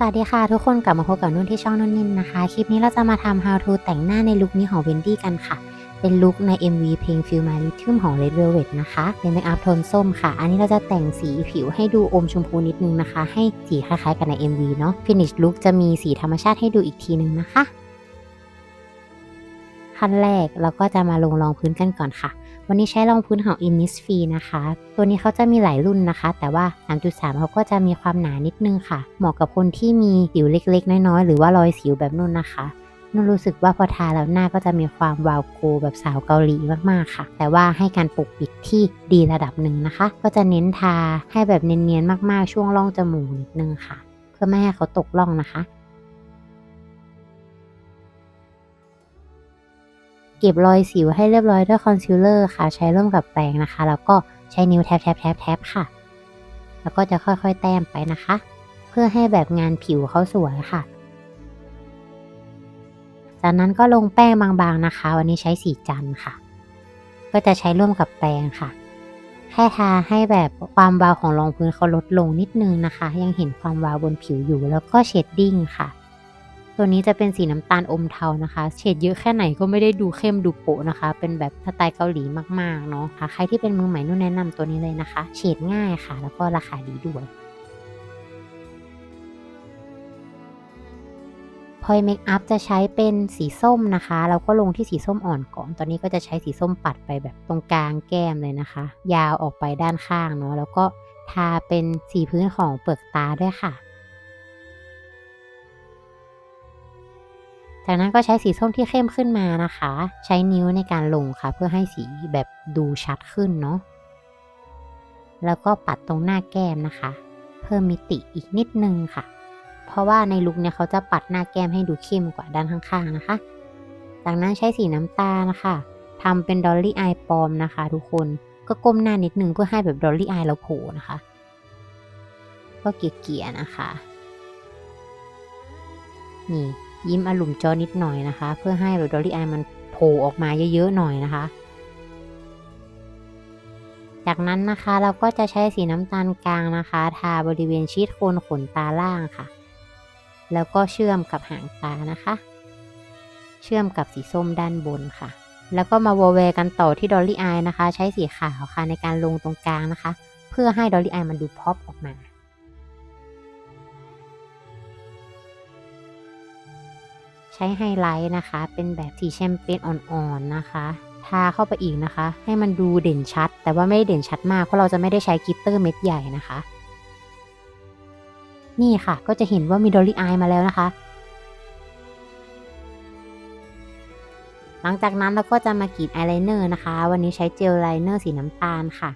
สวัสดีค่ะทุกคนกลับมาพบกับนุ่นที่ช่องนุ่นนินนะคะ คลิปนี้เราจะมาทำ how to แต่งหน้าในลุคนี้ของเวนดี้กันค่ะ เป็นลุคใน MV เพลง Feel My Rhythm ของ Red Velvet นะคะ เป็นเมคอัพโทนส้มค่ะ อันนี้เราจะแต่งสีผิวให้ดูอมชมพูนิดนึงนะคะ ให้สีคล้ายๆ กันใน MV เนาะ finish ลุคจะมีสีธรรมชาติให้ดูอีกทีนึงนะคะ ขั้นแรกเราก็จะมาลงรองพื้นกันก่อนค่ะ วันนี้ใช้รองพื้นของ Innisfree นะคะ ตัวนี้เขาจะมีหลายรุ่นนะคะ แต่ว่า 3.3 เขาก็จะมีความหนานิดนึงค่ะ เหมาะกับคนที่มีสิวเล็กๆ น้อยๆ หรือว่ารอยสิวแบบนุ่นนะคะนุ่นรู้สึกว่าพอทาแล้วหน้าก็จะมีความวาวโกแบบสาวเกาหลีมากๆค่ะ แต่ว่าให้การปกปิดที่ดีระดับหนึ่งนะคะ ก็จะเน้นทาให้แบบเนียนๆมากๆช่วงร่องจมูกนิดนึงค่ะ เพื่อไม่ให้เขาตกร่องนะคะ เก็บรอยสิวให้เรียบร้อยด้วยคอนซีลเลอร์ค่ะ ใช้ร่วมกับแปรงนะคะ แล้วก็ใช้นิ้วแทบแทบแทบแทบค่ะ แล้วก็จะค่อยๆ แต้มไปนะคะ เพื่อให้แบบงานผิวเขาสวยค่ะ จากนั้นก็ลงแป้งบางๆนะคะ วันนี้ใช้สีจันค่ะ ก็จะใช้ร่วมกับแปรงค่ะแค่ทาให้แบบความวาวของรองพื้นเขาลดลงนิดนึงนะคะ ยังเห็นความวาวบนผิวอยู่แล้วก็เชดดิ้งค่ะ ตัวนี้จะเป็นสีน้ำตาลอมเทานะคะ เฉดเยอะแค่ไหนก็ไม่ได้ดูเข้มดูโปะนะคะ เป็นแบบสไตล์เกาหลีมากๆเนาะค่ะ ใครที่เป็นมือใหม่นุ่นแนะนำตัวนี้เลยนะคะ เฉดง่ายค่ะ แล้วก็ราคาดีด้วยพอยเมคอัพจะใช้เป็นสีส้มนะคะ เราก็ลงที่สีส้มอ่อนก่อน ตอนนี้ก็จะใช้สีส้มปัดไปแบบตรงกลางแก้มเลยนะคะ ยาวออกไปด้านข้างเนาะ แล้วก็ทาเป็นสีพื้นของเปลือกตาด้วยค่ะ จากนั้นก็ใช้สีส้มที่เข้มขึ้นมานะคะ ใช้นิ้วในการลงค่ะ เพื่อให้สีแบบดูชัดขึ้นเนาะแล้วก็ปัดตรงหน้าแก้มนะคะ เพิ่มมิติอีกนิดนึงค่ะ เพราะว่าในลุคเนี่ยเขาจะปัดหน้าแก้มให้ดูเข้มกว่าด้านข้างๆนะคะ จากนั้นใช้สีน้ำตาลนะคะทำเป็นดอลลี่อายปลอมนะคะ ทุกคนก็ก้มหน้านิดนึงเพื่อให้แบบดอลลี่อายเราโผล่นะคะ ก็เกี่ยๆนะคะ นี่ ยิ้มอลุ่มจอนิดหน่อยนะคะ เพื่อให้แบบดอลลี่อายมันโผล่ออกมาเยอะๆหน่อยนะคะ จากนั้นนะคะเราก็จะใช้สีน้ำตาลกลางนะคะ ทาบริเวณชีทโคนขนตาล่างค่ะ แล้วก็เชื่อมกับหางตานะคะ เชื่อมกับสีส้มด้านบนค่ะ แล้วก็มาวอลเวกันต่อที่ดอลลี่อายนะคะ ใช้สีขาวค่ะในการลงตรงกลางนะคะ เพื่อให้ดอลลี่อายมันดูพอปออกมา ช้ไฮไลท์นะคะ เป็นแบบสีแชมเปญอ่อนๆนะคะ ทาเข้าไปอีกนะคะ ให้มันดูเด่นชัด แต่ว่าไม่ได้เด่นชัดมาก เพราะเราจะไม่ได้ใช้กิตเตอร์เม็ดใหญ่นะคะ นี่ค่ะ ก็จะเห็นว่ามีดอลลี่อายมาแล้วนะคะ หลังจากนั้นเราก็จะมากรีดอายไลเนอร์นะคะ วันนี้ใช้เจลไลเนอร์สีน้ำตาลค่ะ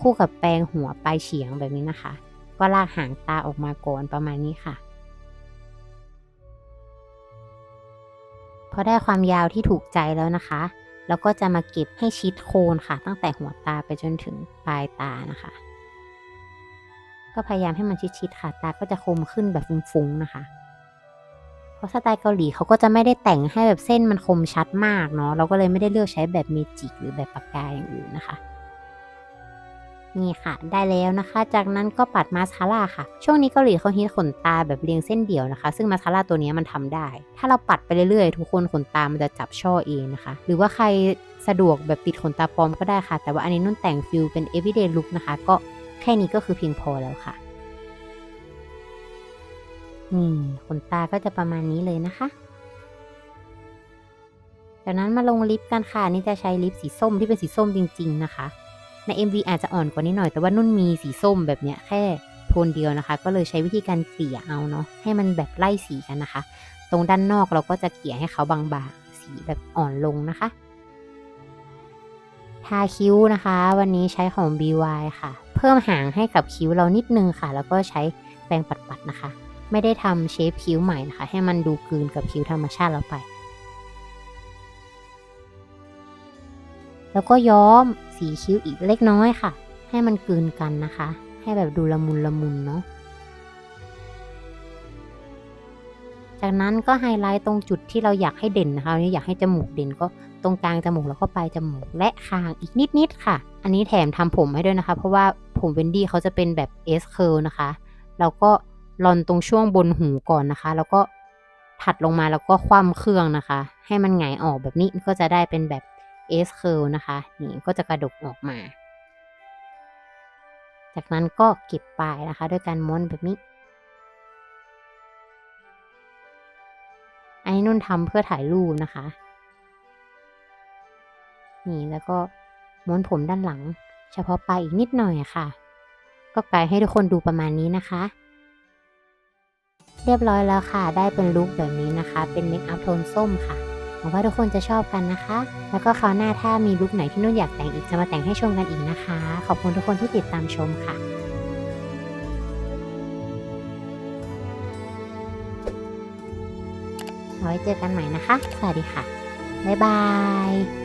คู่กับแปรงหัวปลายเฉียงแบบนี้นะคะ ก็ลากหางตาออกมาก่อนประมาณนี้ค่ะ พอได้ความยาวที่ถูกใจแล้วนะคะ แล้วก็จะมาเก็บให้ชิดโคนค่ะ ตั้งแต่หัวตาไปจนถึงปลายตานะคะ ก็พยายามให้มันชิดๆค่ะ ตาก็จะคมขึ้นแบบฟุ้งๆนะคะ เพราะสไตล์เกาหลีเขาก็จะไม่ได้แต่งให้แบบเส้นมันคมชัดมากเนาะ เราก็เลยไม่ได้เลือกใช้แบบเมจิกหรือแบบปากกาอย่างอื่นนะคะ นี่ค่ะ ได้แล้วนะคะ จากนั้นก็ปัดมาสคาร่าค่ะ ช่วงนี้เกาหลีเขาฮิตขนตาแบบเรียงเส้นเดี่ยวนะคะ ซึ่งมาสคาร่าตัวนี้มันทำได้ ถ้าเราปัดไปเรื่อยๆ ทุกคนขนตามันจะจับช่อเองนะคะ หรือว่าใครสะดวกแบบติดขนตาปลอมก็ได้ค่ะ แต่ว่าอันนี้นุ่นแต่งฟิลเป็น everyday look นะคะ ก็แค่นี้ก็คือเพียงพอแล้วค่ะ นี่ขนตาก็จะประมาณนี้เลยนะคะจากนั้นมาลงลิปกันค่ะนี่จะใช้ลิปสีส้มที่เป็นสีส้มจริง ๆ นะคะ ใน MV อาจจะอ่อนกว่านี้หน่อยแต่ว่านุ่นมีสีส้มแบบเนี้ยแค่โทนเดียวนะคะ ก็เลยใช้วิธีการเกลี่ยเอาเนาะให้มันแบบไล่สีกันนะคะ ตรงด้านนอกเราก็จะเกลี่ยให้เขาบางๆสีแบบอ่อนลงนะคะ ทาคิ้วนะคะ วันนี้ใช้ของ BY ค่ะ เพิ่มหางให้กับคิ้วเรานิดนึงค่ะ แล้วก็ใช้แปรงปัดๆนะคะ ไม่ได้ทำเชฟคิ้วใหม่นะคะ ให้มันดูกลืนกับคิ้วธรรมชาติเราไป แล้วก็ย้อมสีคิ้วอีกเล็กน้อยค่ะ ให้มันกลืนกันนะคะ ให้แบบดูละมุนละมุนเนาะจากนั้นก็ไฮไลท์ตรงจุดที่เราอยากให้เด่นนะคะนี่อยากให้จมูกเด่นก็ตรงกลางจมูกแล้วก็ปลายจมูกและคางอีกนิดๆค่ะ อันนี้แถมทำผมให้ด้วยนะคะ เพราะว่าผมเวนดี้เขาจะเป็นแบบ S curl นะคะเราก็ลอนตรงช่วงบนหูก่อนนะคะ แล้วก็ถัดลงมาแล้วก็คว่ำเครื่องนะคะ ให้มันหงายออกแบบนี้ก็จะได้เป็นแบบ S curl นะคะ นี่ก็จะกระดกออกมา จากนั้นก็เก็บปลายนะคะ ด้วยการม้วนแบบนี้อันนี้นุ่นทำเพื่อถ่ายรูปนะคะ นี่แล้วก็ม้วนผมด้านหลัง เฉพาะปลายอีกนิดหน่อยอะค่ะ ก็ไกด์ให้ทุกคนดูประมาณนี้นะคะ เรียบร้อยแล้วค่ะ ได้เป็นลุคแบบนี้นะคะ เป็นเมคอัพโทนส้มค่ะ วังว่าทุกคนจะชอบกันนะคะ แล้วก็คราวหน้าถ้ามีลุคไหนที่นุ่นอยากแต่งอีกจะมาแต่งให้ชมกันอีกนะคะ ขอบคุณทุกคนที่ติดตามชมค่ะไว้เจอกันใหม่นะคะ สวัสดีค่ะ บ๊ายบาย